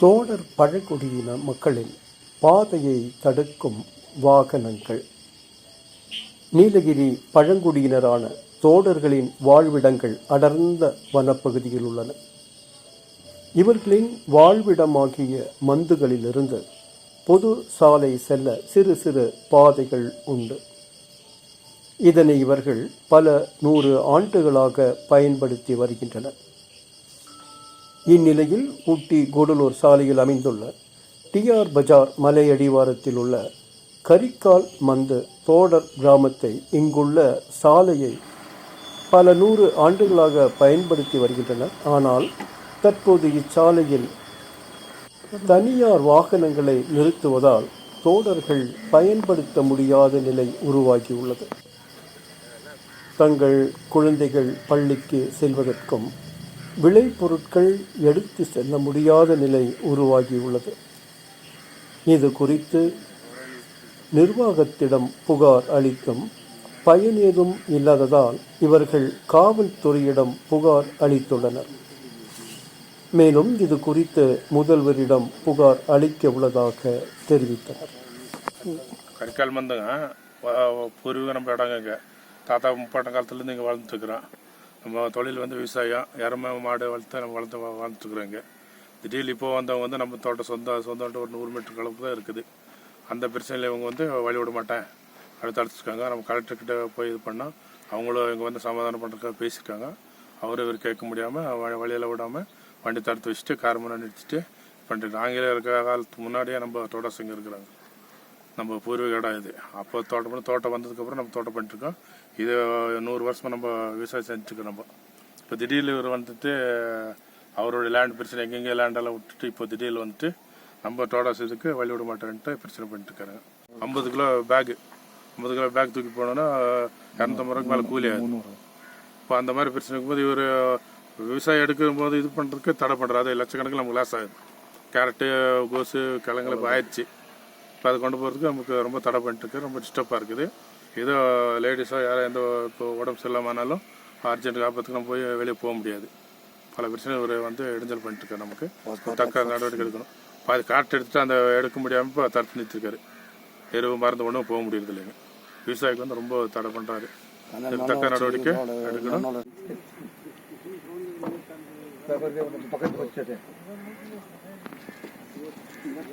தோடர் பழங்குடியின மக்களின் பாதையை தடுக்கும் வாகனங்கள். நீலகிரி பழங்குடியினரான தோடர்களின் வாழ்விடங்கள் அடர்ந்த வனப்பகுதியில் உள்ளன. இவர்களின் வாழ்விடமாகிய மந்துகளிலிருந்து பொது சாலை செல்ல சிறு சிறு பாதைகள் உண்டு. இதனை இவர்கள் பல நூறு ஆண்டுகளாக பயன்படுத்தி வருகின்றனர். இந்நிலையில் ஊட்டி கூடலூர் சாலையில் அமைந்துள்ள டிஆர் பஜார் மலை அடிவாரத்தில் உள்ள கரிக்கால் மந்து தோடர் கிராமத்தை இங்குள்ள சாலையை பல நூறு ஆண்டுகளாக பயன்படுத்தி வருகின்றனர். ஆனால் தற்போது இச்சாலையில் தனியார் வாகனங்களை நிறுத்துவதால் தோடர்கள் பயன்படுத்த முடியாத நிலை உருவாகியுள்ளது. தங்கள் குழந்தைகள் பள்ளிக்கு செல்வதற்கும் விளைபொருட்கள் எடுத்து செல்ல முடியாத நிலை உருவாகியுள்ளது. இது குறித்து நிர்வாகத்திடம் புகார் அளித்தும் பயன் ஏதும் இல்லாததால் இவர்கள் காவல்துறையிடம் புகார் அளித்துள்ளனர். மேலும் இது குறித்து முதல்வரிடம் புகார் அளிக்க உள்ளதாக தெரிவித்தனர். கரிக்கால் மந்தங்க வ- நம்ம இடங்க தாத்தா முப்பாட்டம் காலத்துலேருந்து இங்கே வாழ்ந்துட்டுருக்குறோம் நம்ம தொழில் வந்து விவசாயம் எருமை மாடு வளர்த்து நம்ம வளர்த்து வா- வாழ்ந்துட்டுருக்குறோங்க திடீர்னு இப்போ வந்தவங்க வந்து நம்ம தோட்டம் சொந்த சொந்தம் ஒரு நூறு மீட்டர் கலப்பு தான் இருக்குது. அந்த பிரச்சனையில் இவங்க வந்து வழி விட மாட்டேன். அடுத்து அடிச்சிருக்காங்க நம்ம கலெக்டர்கிட்ட போய் இது பண்ணால் அவங்களும் இங்கே வந்து சமாதானம் பண்ணுறதுக்காக பேசியிருக்காங்க. அவரும் இவர் கேட்க முடியாமல் வழியில் விடாமல் வண்டி தடுத்து வச்சுட்டு கார் முன்னாடி நிறுத்திட்டு பண்ணிட்டு ஆங்கிலேயர் இருக்கிற காலத்துக்கு முன்னாடியே நம்ம தோட்டம் செஞ்சு இருக்கிறாங்க. நம்ம பூர்வீக இடம் இது. அப்போ தோட்டம் பண்ணி தோட்டம் வந்ததுக்கப்புறம் நம்ம தோட்டம் பண்ணிட்டுருக்கோம் இது நூறு வருஷமாக நம்ம விவசாயம் செஞ்சுருக்கோம் நம்ம. இப்போ திடீர்னு இவர் வந்துட்டு அவருடைய லேண்ட் பிரச்சனை எங்கெங்கே லேண்டெல்லாம் விட்டுட்டு இப்போ திடீர்னு வந்துட்டு நம்ம தோட்டம் செய்யறதுக்கு வழி விட மாட்டேன்ட்டு பிரச்சனை பண்ணிட்டு இருக்காரு. ஐம்பது கிலோ பேகு ஐம்பது கிலோ பேக் தூக்கி போனோன்னா இரநூத்தம்பது ரூபாய்க்கு மேலே கூலி ஆகுது. இப்போ அந்த மாதிரி பிரச்சனை இருக்கும்போது இவர் விவசாயம் எடுக்கும் போது இது பண்ணுறதுக்கு தடை பண்ணுறாரு அது லட்சக்கணக்கில் நமக்கு லாஸ் ஆகுது. கேரட்டு கோஸு கிழங்குல இப்போ ஆயிடுச்சு. இப்போ அதை கொண்டு போகிறதுக்கு நமக்கு ரொம்ப தடை பண்ணிட்டுருக்கு ரொம்ப டிஸ்டர்பாக இருக்குது. ஏதோ லேடிஸோ யாரோ எந்த இப்போ உடம்பு சரியில்லாமனாலும் அர்ஜென்ட் ஆபத்துக்கு நம்ம போய் வெளியே போக முடியாது. பல பிரச்சனை ஒரு வந்து இடைஞ்சல் பண்ணிட்டுருக்காரு நமக்கு. தக்க நடவடிக்கை எடுக்கணும். அது காற்று எடுத்துகிட்டு அந்த எடுக்க முடியாமல் இப்போ தடுத்து நிறுத்திருக்காரு. எருவு மருந்து ஒன்றும் போக முடியறது இல்லைங்க. விவசாயிக்கு வந்து ரொம்ப தடை பண்ணுறாரு தக்க நடவடிக்கை எடுக்கணும். பக்கத்து Merci.